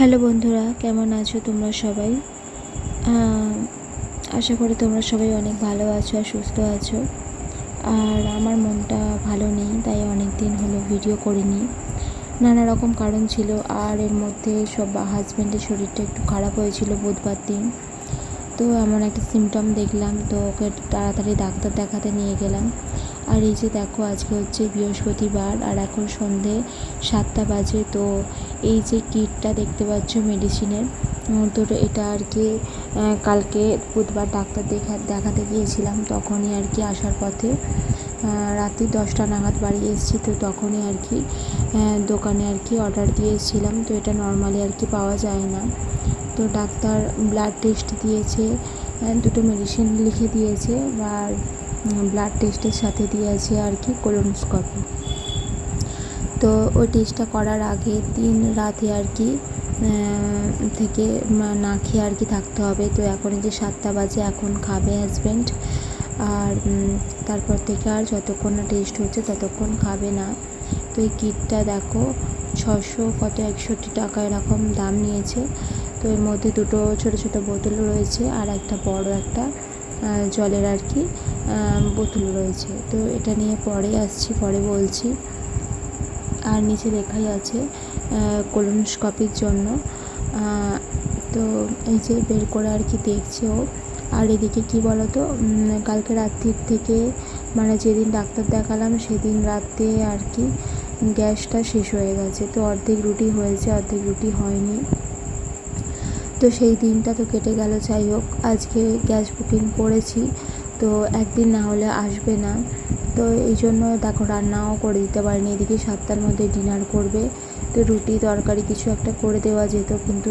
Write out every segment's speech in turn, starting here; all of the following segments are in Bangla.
হ্যালো বন্ধুরা, কেমন আছো তোমরা সবাই? আশা করি তোমরা সবাই অনেক ভালো আছো আর সুস্থ আছো। আর আমার মনটা ভালো নেই, তাই অনেক দিন হলো ভিডিও করিনি। নানা রকম কারণ ছিল, আর এর মধ্যে সব হাজব্যান্ডের শরীরটা একটু খারাপ হয়েছিল বুধবার দিন। তো এমন একটা সিমটম দেখলাম, তো ওকে তাড়াতাড়ি ডাক্তার দেখাতে নিয়ে গেলাম। আর এই যে দেখো, আজকে হচ্ছে বৃহস্পতিবার আর এখন সন্ধে সাতটা বাজে, তো এই যে কিটটা দেখতে পাচ্ছ মেডিসিনের তো এটা আর কি কালকে বুধবার ডাক্তার দেখা, দেখাতে গিয়েছিলাম, তখনই আর কি আসার পথে রাত্রি দশটা নাগাদ বাড়ি এসেছি, তো তখনই আর কি দোকানে আর কি অর্ডার দিয়ে এসেছিলাম তো এটা নর্মালি আর কি পাওয়া যায় না। তো ডাক্তার ব্লাড টেস্ট দিয়েছে দুটো মেডিসিন লিখে দিয়েছে আর ব্লাড টেস্টের সাথে দিয়েছে আর কি কোলোনোস্কপি তো ওই টেস্টটা করার আগে দিন রাতে আর কি থেকে না খেয়ে আর কি থাকতে হবে। তো এখন যে সাতটা বাজে, এখন খাবে হাজব্যান্ড আর তারপর থেকে আর যতক্ষণ না টেস্ট হচ্ছে ততক্ষণ খাবে না। তো এই কিটটা দেখো ছশো কত, একষট্টি টাকা এরকম দাম নিয়েছে। তো এর মধ্যে দুটো ছোট ছোট বোতল রয়েছে আর একটা বড় একটা জলের আর কি বোতল রয়েছে। তো এটা নিয়ে পরে আসছি, পরে বলছি। আর নিচে লেখাই আছে কোলোনোস্কপির জন্য। তো এই যে বের করে আর কি দেখছে ও। আর এদিকে কি বলতো কালকে রাত্রির থেকে মানে যেদিন ডাক্তার দেখালাম, সেদিন রাতে আর কি গ্যাসটা শেষ হয়ে গেছে। তো অর্ধেক রুটি হয়েছে, অর্ধেক রুটি হয়নি। তো সেই দিনটা তো কেটে গেল, যাই হোক, আজকে গ্যাস বুকিং করেছি, তো একদিন না হলে আসবে না। তো এই জন্য দেখো রান্নাও করে দিতে পারিনি, এদিকে সাতটার মধ্যে ডিনার করবে, তো রুটি, তরকারি কিছু একটা করে দেওয়া যেত, কিন্তু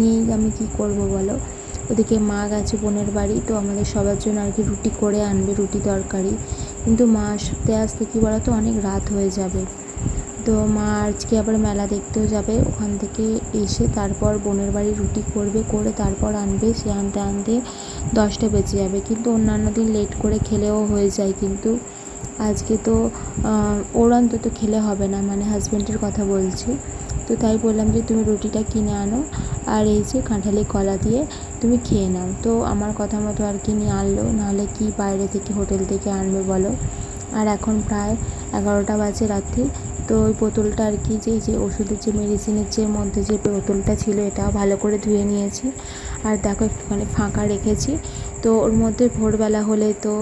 নেই আমি কি করব বলো? ওদিকে মা গেছে বোনের বাড়ি, তো আমাদের সবার জন্য আর কি রুটি করে আনবে, রুটি, তরকারি। কিন্তু মা আসতে আসতে কী বলো তো অনেক রাত হয়ে যাবে। তো মা আজকে আবার মেলা দেখতেও যাবে। ওখান থেকে এসে তারপর বোনের বাড়ি রুটি করবে, করে তারপর আনবে। সে আনতে আনতে দশটা বেজে যাবে। কিন্তু অন্যান্য দিন লেট করে খেলেও হয়ে যায় কিন্তু। আজকে তো ওর অন্তত খেলে হবে না মানে হাজব্যান্ডের কথা বলছি। তো তাই বললাম যে, তুমি রুটিটা কিনে আনো। আর এই যে কাঁঠালি কলা দিয়ে তুমি খেয়ে নাও। তো আমার কথা মতো আর কি নিয়ে আনলো। নাহলে কি বাইরে থেকে হোটেল থেকে আনবে বলো? আর এখন প্রায় এগারোটা বাজে রাত্রি। তো ওই বোতলটা আর কি, যে যে ওষুধের যে মেডিসিনের যে মধ্যে যে বোতলটা ছিল এটাও ভালো করে ধুয়ে নিয়েছি। আর দেখো একটুখানি ফাঁকা রেখেছি। তো ওর মধ্যে ভোরবেলা হলে তো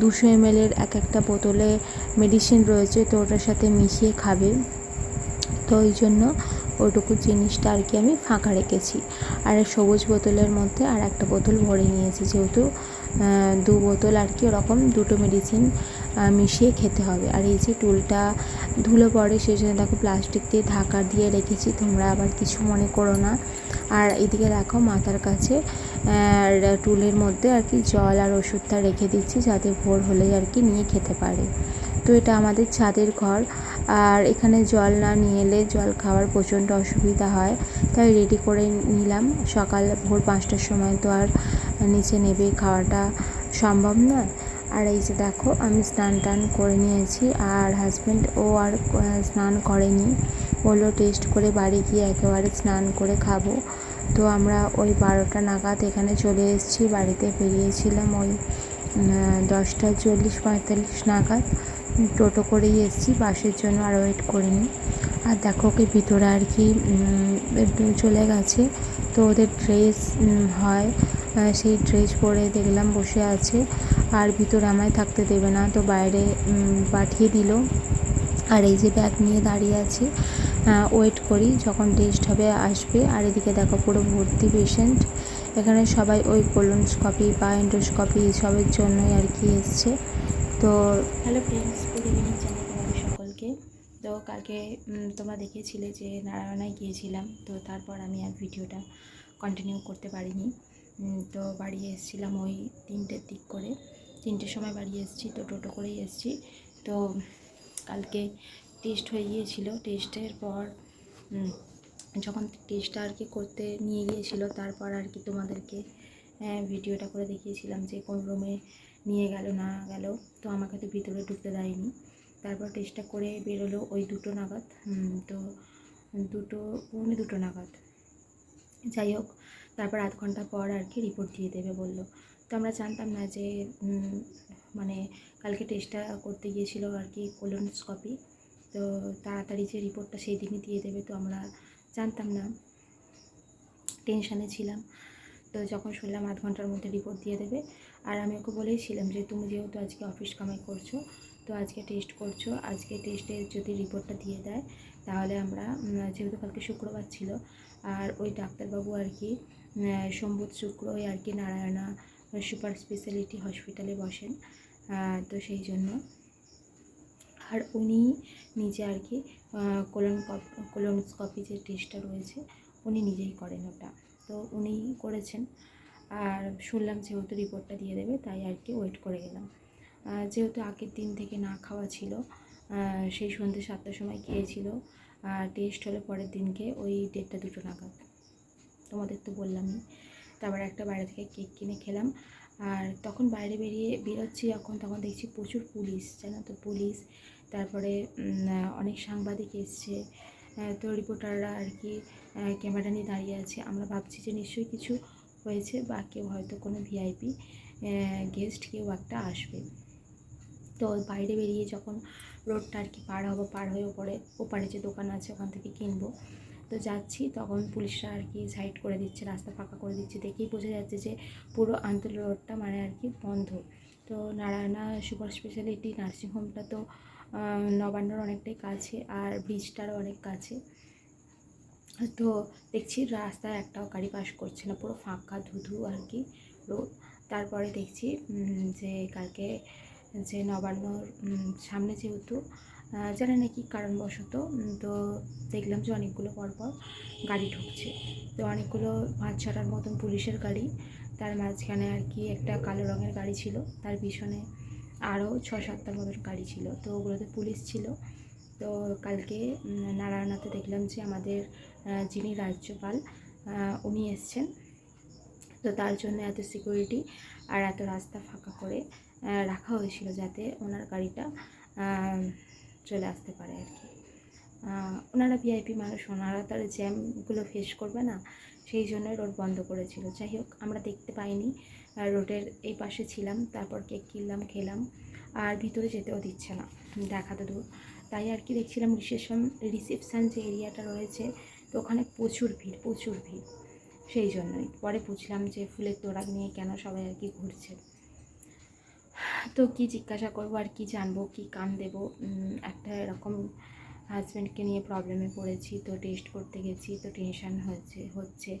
দুশো এমএলের এক একটা বোতলে মেডিসিন রয়েছে, তো ওটার সাথে মিশিয়ে খাবে। তো ওই জন্য ওটুকু জিনিসটা আর কি আমি ফাঁকা রেখেছি। আর সবুজ বোতলের মধ্যে আর একটা বোতল ভরে নিয়েছি, যেহেতু দু বোতল আর কি ওরকম দুটো মেডিসিন মিশিয়ে খেতে হবে। আর এই যে টুলটা ধুলো পড়ে সেই জন্য দেখো প্লাস্টিক দিয়ে ঢাকা দিয়ে রেখেছি, তোমরা আবার কিছু মনে করো না। আর এদিকে দেখো মাথার কাছে আর টুলের মধ্যে আর কি জল আর ওষুধটা রেখে দিচ্ছি, যাতে ভোর হলেই আর কি নিয়ে খেতে পারে। তো এটা আমাদের ছাদের ঘর। আর এখানে জল না নিয়ে এলে জল খাওয়ার প্রচণ্ড অসুবিধা হয়, তাই রেডি করে নিলাম। সকাল ভোর পাঁচটার সময় তো আর নিচে নেবে খাওয়াটা সম্ভব নয়। আর এই যে দেখো, আমি স্নান টান করে নিয়েছি আর হাজব্যান্ড ও আর স্নান করেনি। বলল টেস্ট করে বাড়ি গিয়ে একেবারে স্নান করে খাব। তো আমরা ওই বারোটা নাগাদ এখানে চলে এসেছি, বাড়িতে বেরিয়েছিলাম ওই দশটা চল্লিশ পঁয়তাল্লিশ নাগাদ। টোটো করেই এসেছি, বাসের জন্য আর ওয়েট করিনি। আর দেখো ওকে ভিতরে আর কি চলে গেছে। তো ওদের ড্রেস হয় সেই ড্রেস পরে দেখলাম বসে আছে। আর ভিতরে আমায় থাকতে দেবে না। তো বাইরে পাঠিয়ে দিল। আর এই যে ব্যাগ নিয়ে দাঁড়িয়ে আছি ওয়েট করি যখন টেস্ট হবে, আসবে। আর এদিকে দেখো পুরো ভর্তি পেশেন্ট এখানে সবাই ওই কোলোনোস্কপি বা এন্ডোস্কপি এসবের জন্যই আর কি এসছে। তো হ্যালো ফ্রেন্ডস গুড ইভিনিং জানাই তোমাদের সকলকে। তো কালকে তোমরা দেখেছিলে যে নারায়ণায় গিয়েছিলাম। তো তারপর আমি আর ভিডিওটা কন্টিনিউ করতে পারিনি। তো বাড়ি এসেছিলাম ওই তিনটের দিক করে। তিনটের সময় বাড়ি এসেছি তো টোটো করেই এসেছি। তো কালকে টেস্ট হয়ে গিয়েছিল। টেস্টের পর যখন টেস্টটা আর কি করতে নিয়ে গিয়েছিল তারপর আর কি তোমাদেরকে আহ, ভিডিওটা করে দেখিয়েছিলাম যে কোন রুমে নিয়ে গেল না গেল। তো আমাকে তো ভিতরে ঢুকতে দেয়নি। তারপর টেস্টটা করে বেরোলো ওই দুটো নাগাদ। তো দুটো পৌনে দুটো নাগাদ। যাই হোক তারপর আধ ঘণ্টা পর আর কি রিপোর্ট দিয়ে দেবে বলল। তো আমরা জানতাম না যে মানে কালকে টেস্টটা করতে গিয়েছিল আর কি কোলোনোস্কপি তো তাড়াতাড়ি যে রিপোর্টটা সেই দিনই দিয়ে দেবে তো আমরা জানতাম না। টেনশানে ছিলাম তো যখন শুনলাম আধ ঘণ্টার মধ্যে রিপোর্ট দিয়ে দেবে। আর আমি ওকে বলেইছিলাম যে তুমি যেহেতু আজকে অফিস কামাই করছ তো আজকে টেস্ট করছ আজকে টেস্টে যদি রিপোর্টটা দিয়ে দেয় তাহলে আমরা যেহেতু কালকে শুক্রবার ছিল আর ওই ডাক্তারবাবু আর কি উম, শুক্র ওই আর কি নারায়ণা সুপার স্পেশালিটি হসপিটালে বসেন। তো সেই জন্য। আর উনি নিজে আর কি কোলন কোলোনোস্কপি যে টেস্টটা রয়েছে, উনি নিজেই করেন ওটা। তো উনি করেছেন। আর শুনলাম যেহেতু রিপোর্টটা দিয়ে দেবে, তাই আর কি ওয়েট করে গেলাম। যেহেতু আগের দিন থেকে না খাওয়া ছিল সেই সন্ধ্যে সাতটার সময় খেয়েছিল, আর টেস্ট হলে পরের দিনকে ওই ডেটটা দুটো নাগাদ। তোমাদের তো বললামই। তারপর একটা বাইরে থেকে কেক কিনে খেলাম। আর তখন বাইরে বেরিয়ে বেরোচ্ছি যখন, তখন দেখছি প্রচুর পুলিশ, জানো তো পুলিশ। তারপরে অনেক সাংবাদিক এসছে। তো রিপোর্টাররা আর কি ক্যামেরা নিয়ে দাঁড়িয়ে আছে। আমরা ভাবছি যে নিশ্চয়ই কিছু হয়েছে বা কেউ হয়তো কোনো ভিআইপি গেস্ট কেউ একটা আসবে। তো বাইরে বেরিয়ে যখন রোডটা আর কি পার হব, পার হয়ে ওপরে, ওপারে যে দোকান আছে, ওখান থেকে কিনবো। তো যাচ্ছি, তখন পুলিশরা আর কি সাইড করে দিচ্ছে, রাস্তা ফাঁকা করে দিচ্ছে। দেখেই বোঝা যাচ্ছে যে পুরো আন্তর রোডটা মানে আর কি বন্ধ। তো নারায়ণা সুপার স্পেশালিটি নার্সিংহোমটা তো নবান্নর অনেকটাই কাছে আর ব্রিজটারও অনেক কাছে। তো দেখছি রাস্তায় একটাও গাড়ি পাস করছে না, পুরো ফাঁকা ধুধু আর কি রোড তারপরে দেখছি যে কালকে যে নবান্নর সামনে যেহেতু জানি না কি কারণবশত তো দেখলাম যে অনেকগুলো পরপর গাড়ি ঢুকছে। তো অনেকগুলো পাঁচ ছটার মতন পুলিশের গাড়ি, তার মাঝখানে আর কি একটা কালো রঙের গাড়ি ছিল, তার পিছনে আরও ছ সাতটার মতন গাড়ি ছিল। তো ওগুলোতে পুলিশ ছিল। তো কালকে নারায়ণাতে দেখলাম যে আমাদের যিনি রাজ্যপাল উনি এসছেন। তো তার জন্য এত সিকিউরিটি আর এত রাস্তা ফাঁকা করে রাখা হয়েছিল যাতে ওনার গাড়িটা চলে আসতে পারে আর কি। ওনারা ভিআইপি মানুষ, ওনারা তার জ্যামগুলো ফেস করবে না, সেই জন্যই রোড বন্ধ করেছিল। যাই হোক, আমরা দেখতে পাইনি রোডের এই পাশে ছিলাম, তারপর কেক কিনলাম, খেলাম, আর ভিতরে যেতেও দিচ্ছে না, দেখা তো দূর। তাই আর কি দেখছিলাম রিসেপশন রিসেপশান যে এরিয়াটা রয়েছে, তো ওখানে প্রচুর ভিড় প্রচুর ভিড়, সেই জন্যই। পরে বুঝলাম যে ফুলের তোড়া নিয়ে কেন সবাই আর কি ঘুরছে। তো কি জিজ্ঞাসা করব আর কি জানব, কি কান দেবো? একটা এরকম হাজব্যান্ডকে নিয়ে প্রবলেমে পড়েছি, তো টেস্ট করতে গেছি, তো টেনশান হচ্ছে হচ্ছে।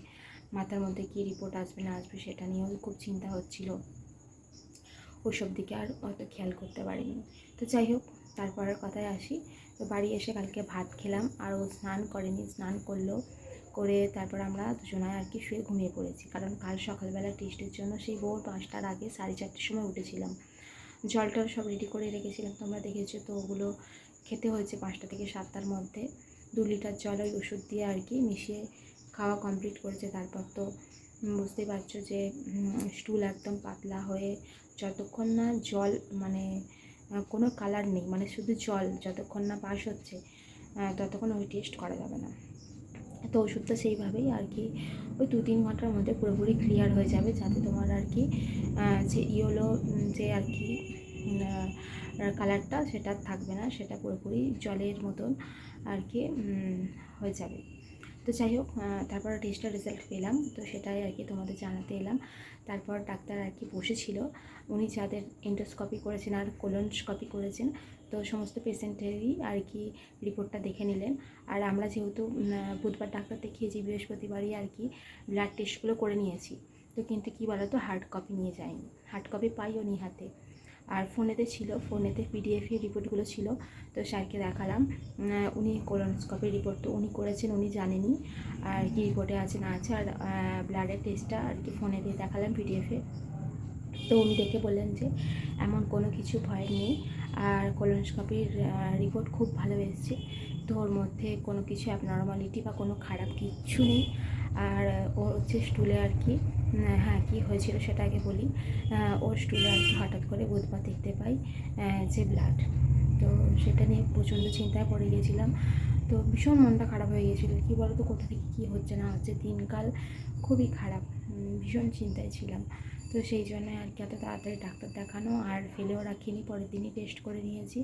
মাথার মধ্যে কী রিপোর্ট আসবে, না আসবে সেটা নিয়েও খুব চিন্তা হচ্ছিল। ওসব দিকে আর অত খেয়াল করতে পারিনি। তো যাই হোক, তারপরের কথায় আসি। তো বাড়ি এসে কালকে ভাত খেলাম, আর ও স্নান করেনি, স্নান করল, করে তারপর আমরা দুজনায় আর কি শুয়ে ঘুমিয়ে পড়েছি। কারণ কাল সকালবেলা টেস্টের জন্য সেই ভোর পাঁচটার আগে সাড়ে চারটের সময় উঠেছিলাম। জল টল সব রেডি করে রেখেছিলাম। তোমরা দেখেছ তো ওগুলো খেতে হয়েছে পাঁচটা থেকে সাতটার মধ্যে। দু লিটার জল ওই ওষুধ দিয়ে আর কি মিশিয়ে খাওয়া কমপ্লিট করেছে। তারপর তো উম, বুঝতেই পারছ যে স্টুল একদম পাতলা হয়ে যতক্ষণ না জল মানে কোনো কালার নেই মানে শুধু জল যতক্ষণ না পাস হচ্ছে ততক্ষণ ওই টেস্ট করা যাবে না। তো ওষুধটা সেইভাবেই আর কি ওই দু তিন ঘণ্টার মধ্যে পুরোপুরি ক্লিয়ার হয়ে যাবে যাতে তোমার আর কি যে ইয়েলো যে আর কি কালারটা সেটা থাকবে না, সেটা পুরোপুরি জলের মতন আর কি হয়ে যাবে। তো যাই হোক তারপর টেস্টের রেজাল্ট পেলাম। তো সেটাই আর কি তোমাদের জানাতে এলাম। তারপর ডাক্তার আর কি বসেছিল। উনি যাদের এন্ডোস্কপি করেছেন আর কোলনস্কপি করেছেন, তো সমস্ত পেশেন্টেরই আর কি রিপোর্টটা দেখে নিলেন। আর আমরা যেহেতু বুধবার ডাক্তার দেখিয়েছি, বৃহস্পতিবারই আর কি ব্লাড টেস্টগুলো করে নিয়েছি। তো কিন্তু কী বলো তো হার্ড কপি নিয়ে যায়নি। হার্ড কপি পাইও নি হাতে। আর ফোনেতে ছিল, ফোনেতে পিডিএফের রিপোর্টগুলো ছিল, তো স্যারকে দেখালাম। উনি কোলোনোস্কপির রিপোর্ট তো উনি করেছেন, উনি জানেনই আর কি রিপোর্টে আছে, না আছে। আর ব্লাডের টেস্টটা আর কি ফোনে দিয়ে দেখালাম পিডিএফে তো উনি দেখে বললেন যে, এমন কোনো কিছু ভয় নেই। আর কোলোনোস্কপির রিপোর্ট খুব ভালো এসেছে। তো ওর মধ্যে কোনো কিছু অ্যাবনর্মালিটি বা কোনো খারাপ কিচ্ছু নেই। আর, ও হচ্ছে স্টুলে আর কি হ্যাঁ কী হয়েছিল সেটা আগে বলি। ওর স্টুলে আর কি হঠাৎ করে বুধবার দেখতে পাই যে ব্লাড তো সেটা নিয়ে প্রচণ্ড চিন্তায় পড়ে গিয়েছিলাম। তো ভীষণ মনটা খারাপ হয়ে গিয়েছিল। কী বলো তো কোথা থেকে কী হচ্ছে না হচ্ছে, দিনকাল খুবই খারাপ ভীষণ চিন্তায় ছিলাম। তো সেই জন্য আর কি এত তাড়াতাড়ি ডাক্তার দেখানো আর ফেলেও রাখিনি। পরের দিনই টেস্ট করে নিয়েছি।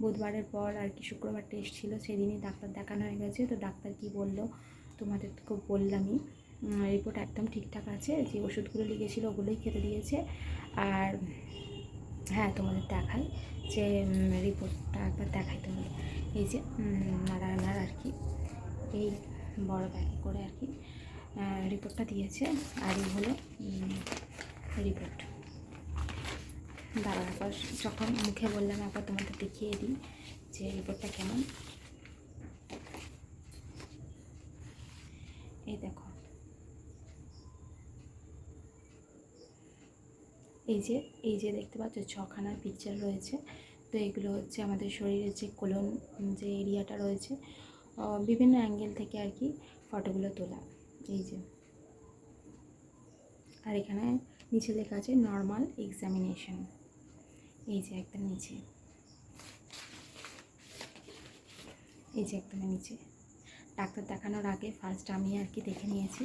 বুধবারের পর আর কি শুক্রবার টেস্ট ছিল, সেদিনই ডাক্তার দেখানো হয়ে গেছে। তো ডাক্তার কি বলল, তোমাদের তো বললামই। রিপোর্ট একদম ঠিকঠাক আছে, যে ওষুধগুলো লিখেছিল ওগুলোই খেতে দিয়েছে। আর হ্যাঁ তোমাদের দেখাই যে রিপোর্টটা একবার দেখাই তোমাদের। এই যে নারায়ণার আর কি, এই বড় ব্যাগে করে আর কি রিপোর্টটা দিয়েছে। আর এই হলো রিপোর্ট দাঁড়া একবার, যখন মুখে বললাম, একবার তোমাদের দেখিয়ে দিই যে রিপোর্টটা কেমন। এই দেখো এই যে এই যে দেখতে পাচ্ছ ছখানার পিকচার রয়েছে। তো এগুলো হচ্ছে আমাদের শরীরের যে কোলন যে এরিয়াটা রয়েছে বিভিন্ন অ্যাঙ্গেল থেকে আর কি ফটোগুলো তোলা। এই যে। আর এখানে নিচে লেখা আছে নর্মাল এক্সামিনেশন এই যে একদম নিচে। এই যে একদম নিচে। ডাক্তার দেখানোর আগে ফার্স্ট আমি আর কি দেখে নিয়েছি।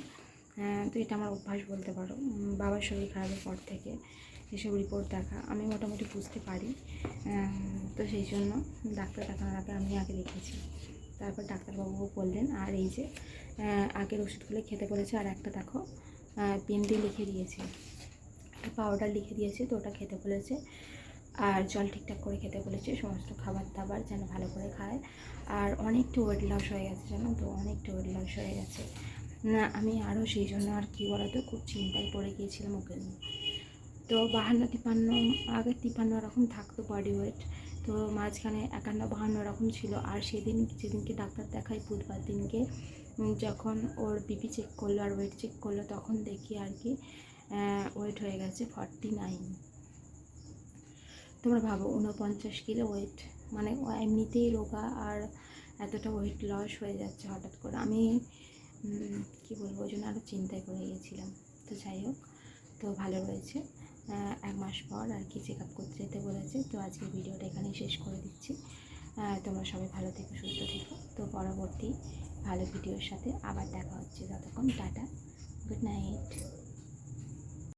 আহ, তো এটা আমার অভ্যাস বলতে পারো। বাবার শরীর খারাপের পর থেকে। এসব রিপোর্ট দেখা? আমি মোটামুটি বুঝতে পারি। তো সেই জন্য ডাক্তার দেখানোর আগে আমি আগে দেখেছি। তারপর ডাক্তারবাবু বললেন, আর এই যে আগের ওষুধগুলো খেতে বলেছে, আর একটা দেখো পেন দিয়ে লিখে দিয়েছে। একটা পাউডার লিখে দিয়েছে, তো ওটা খেতে বলেছে। আর জল ঠিকঠাক করে খেতে বলেছে, সমস্ত খাবার দাবার যেন ভালো করে খায়। আর অনেকটা ওয়েট লস হয়ে গেছে, জানো তো, অনেকটা ওয়েট লস হয়ে গেছে। না, আমি আরও সেই জন্য আর কী বলতো, খুব চিন্তায় পড়ে গিয়েছিলাম ওকে নিয়ে। তো বাহান্ন তিপান্ন, আগে তিপান্ন রকম থাকতো বডি ওয়েট তো মাঝখানে একান্ন, বাহান্ন রকম ছিল। আর সেদিন যেদিনকে ডাক্তার দেখাই বুধবার দিনকে যখন ওর বিপি চেক করল আর ওয়েট চেক করল, তখন দেখি আর কি ওয়েট হয়ে গেছে ফর্টি নাইন তোমরা ভাবো উনপঞ্চাশ কিলো ওয়েট মানে এমনিতেই রোগা আর এতটা ওয়েট লস হয়ে যাচ্ছে হঠাৎ করে। আমি কি বলব, ওই জন্য আরও চিন্তায় পড়ে গিয়েছিলাম তো যাই হোক, তো ভালো রয়েছে। এক মাস পর আর কি চেক আপ করতে যেতে বলেছে। তো আজকে ভিডিওটা এখানেই শেষ করে দিচ্ছি। তোমরা সবাই ভালো থেকো, সুস্থ থেকো। তো পরবর্তী ভালো ভিডিওর সাথে আবার দেখা হচ্ছে। ততক্ষণ টাটা। Good night